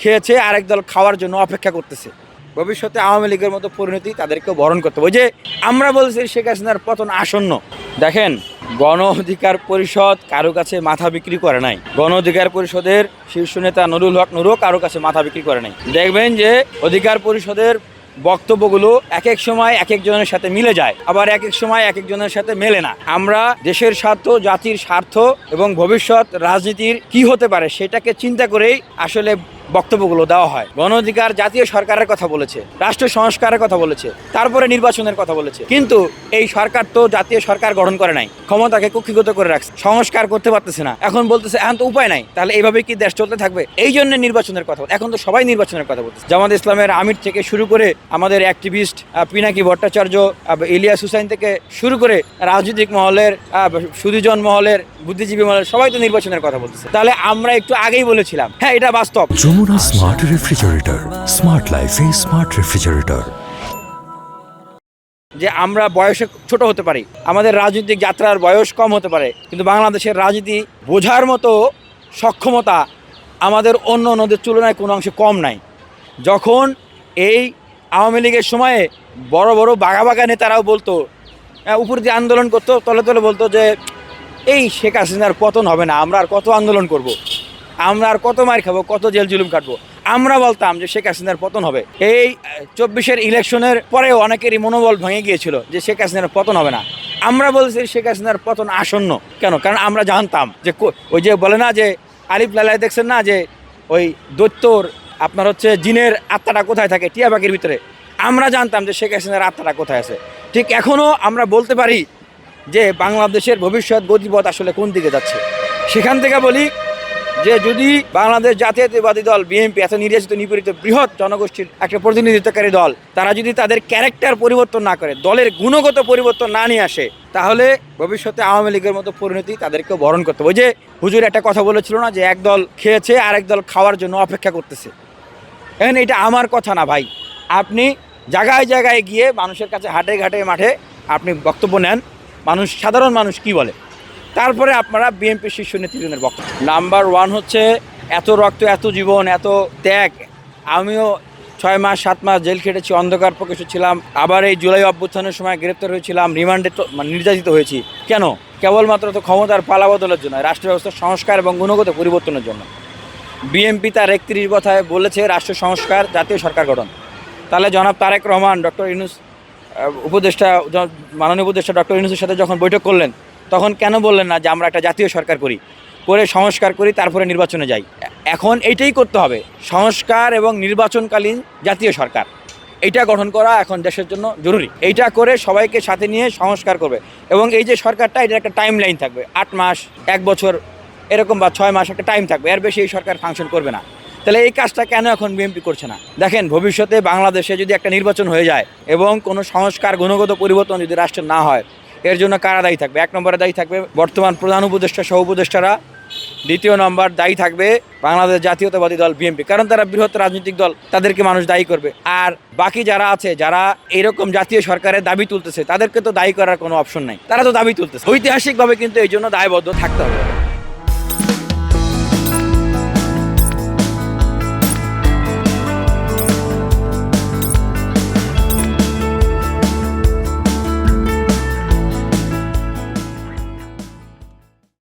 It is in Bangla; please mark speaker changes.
Speaker 1: খেয়েছে, আরেক দল খাওয়ার জন্য অপেক্ষা করতেছে। ভবিষ্যতে আওয়ামী লীগের মতো পরিণতি তাদেরকে বরণ করতে হবে। যে আমরা বলছি, শেখ হাসিনার পতন আসন্ন। দেখেন, গণ অধিকার পরিষদ কারও কাছে মাথা বিক্রি করে নাই। গণ অধিকার পরিষদের শীর্ষ নেতা নুরুল হক নুরও কারও কাছে মাথা বিক্রি করে নাই। দেখবেন যে অধিকার পরিষদের বক্তব্যগুলো এক এক সময় এক একজনের সাথে মিলে যায়, আবার এক এক সময় এক একজনের সাথে মেলে না। আমরা দেশের স্বার্থ, জাতির স্বার্থ এবং ভবিষ্যৎ, রাজনীতির কি হতে পারে সেটাকে চিন্তা করেই আসলে বক্তব্যগুলো দেওয়া হয়। গণ অধিকার জাতীয় সরকারের কথা বলেছে, রাষ্ট্র সংস্কারের কথা বলেছে, তারপরে নির্বাচনের কথা বলেছে। কিন্তু এই সরকার তো জাতীয় সরকার গঠন করে নাই, ক্ষমতাকে কুক্ষিগত করে রাখছে, সংস্কার করতে পারতেছে না। এখন বলতেছে, এখন তো উপায় নাই, তাহলে এইভাবে কি দেশ চলতে থাকবে? এই জন্য নির্বাচনের কথা। এখন তো সবাই নির্বাচনের কথা বলতেছে। জামাত ইসলামের আমির থেকে শুরু করে আমাদের অ্যাক্টিভিস্ট পিনাকি ভট্টাচার্য ইলিয়াস হুসাইন থেকে শুরু করে রাজনৈতিক মহলের সুদীজন মহলের, বুদ্ধিজীবী মহলের সবাই তো নির্বাচনের কথা বলতেছে। তাহলে আমরা একটু আগেই বলেছিলাম। হ্যাঁ এটা বাস্তব।
Speaker 2: যমুনা স্মার্ট রেফ্রিজারেটর স্মার্ট লাইফে স্মার্ট রেফ্রিজারেটর
Speaker 1: যে আমরা বয়সে ছোট হতে পারি আমাদের রাজনৈতিক যাত্রার বয়স কম হতে পারে কিন্তু বাংলাদেশের রাজনীতি বোঝার মতো সক্ষমতা আমাদের অন্য অন্যদের তুলনায় কোনো অংশে কম নাই যখন এই আওয়ামী লীগের সময়ে বড় বড় বাঘা বাঘা নেতারাও বলতো আহ, উপর দিয়ে আন্দোলন করতো তলে তলে বলতো যে এই শেখ হাসিনার পতন হবে না আমরা আর কত আন্দোলন করব। আমরা আর কত মার খাব, কত জেল জুলুম কাটবো? আমরা বলতাম যে শেখ হাসিনার পতন হবে। এই চব্বিশের ইলেকশনের পরেও অনেকেরই মনোবল ভেঙে গিয়েছিল যে শেখ হাসিনার পতন হবে না। আমরা বলছি শেখ হাসিনার পতন আসন্ন। কেন? কারণ আমরা জানতাম যে ওই যে বলে না যে আলিফ লালাই দেখছেন না যে ওই দৈত্যর, আপনার হচ্ছে জিনের আত্মাটা কোথায় থাকে? টিয়া পাখির ভিতরে। আমরা জানতাম যে শেখ হাসিনার আত্মাটা কোথায় আছে। ঠিক এখনও আমরা বলতে পারি যে বাংলাদেশের ভবিষ্যৎ গতিপথ আসলে কোন দিকে যাচ্ছে? সেখান থেকে বলি যে যদি বাংলাদেশ জাতীয়তাবাদী দল, বিএনপি এত নির্যাতিত, নিপীড়িত, বৃহৎ জনগোষ্ঠীর একটা প্রতিনিধিত্বকারী দল, তারা যদি তাদের ক্যারেক্টার পরিবর্তন না করে, দলের গুণগত পরিবর্তন না নিয়ে আসে, তাহলে ভবিষ্যতে আওয়ামী লীগের মতো পরিণতি তাদেরকে বরণ করতে হবে। যে হুজুর একটা কথা বলেছিল না যে এক দল খেয়েছে, আরেক দল খাওয়ার জন্য অপেক্ষা করতেছে। এখন এটা আমার কথা না ভাই। আপনি জায়গায় জায়গায় গিয়ে মানুষের কাছে হাটে ঘাটে মাঠে আপনি বক্তব্য নেন। মানুষ, সাধারণ মানুষ কি বলে? তারপরে আপনারা বিএনপি শীর্ষ নেতৃত্বের বক্তব্য। নাম্বার ওয়ান হচ্ছে, এত রক্ত, এত জীবন, এত ত্যাগ। আমিও ছয় মাস, সাত মাস জেল খেটেছি, অন্ধকার প্রকাশ ছিলাম। আবার এই জুলাই অভ্যুত্থানের সময় গ্রেপ্তার হয়েছিলাম, রিমান্ডে মানে নির্যাতিত হয়েছি। কেন? কেবলমাত্র তো ক্ষমতার পালাবদলের জন্য রাষ্ট্র ব্যবস্থার সংস্কার এবং গুণগত পরিবর্তনের জন্য। বিএনপি তার একত্রিশ কথায় বলেছে, রাষ্ট্র সংস্কার, জাতীয় সরকার গঠন। তাহলে জনাব তারেক রহমান, ডক্টর ইনুস উপদেষ্টা মাননীয় উপদেষ্টা ডক্টর ইনুসের সাথে যখন বৈঠক করলেন তখন কেন বললেন না যে আমরা একটা জাতীয় সরকার করি? করে সংস্কার করি, তারপরে নির্বাচনে যাই। এখন এইটাই করতে হবে, সংস্কার এবং নির্বাচনকালীন জাতীয় সরকার। এইটা গঠন করা এখন দেশের জন্য জরুরি। এইটা করে সবাইকে সাথে নিয়ে সংস্কার করবে। এবং এই যে সরকারটা, এটার একটা টাইম লাইন থাকবে। আট মাস, এক বছর, এরকম বা ছয় মাস একটা টাইম থাকবে। এর বেশি এই সরকার ফাংশন করবে না। তাহলে এই কাজটা কেন এখন বিএনপি করছে না? দেখেন, ভবিষ্যতে বাংলাদেশে যদি একটা নির্বাচন হয়ে যায় এবং কোনো সংস্কার, গুণগত পরিবর্তন যদি রাষ্ট্রের না হয় এর জন্য কারা দায়ী থাকবে? এক নম্বরে দায়ী থাকবে বর্তমান প্রধান উপদেষ্টা, সহ উপদেষ্টারা। দ্বিতীয় নম্বর দায়ী থাকবে বাংলাদেশ জাতীয়তাবাদী দল, বিএনপি। কারণ তারা বৃহৎ রাজনৈতিক দল, তাদেরকে মানুষ দায়ী করবে। আর বাকি যারা আছে, যারা এরকম জাতীয় সরকারের দাবি তুলতেছে, তাদেরকে তো দায়ী করার কোনো অপশন নাই। তারা তো দাবি তুলতেছে। ঐতিহাসিকভাবে কিন্তু এই জন্য দায়বদ্ধ থাকতে হবে।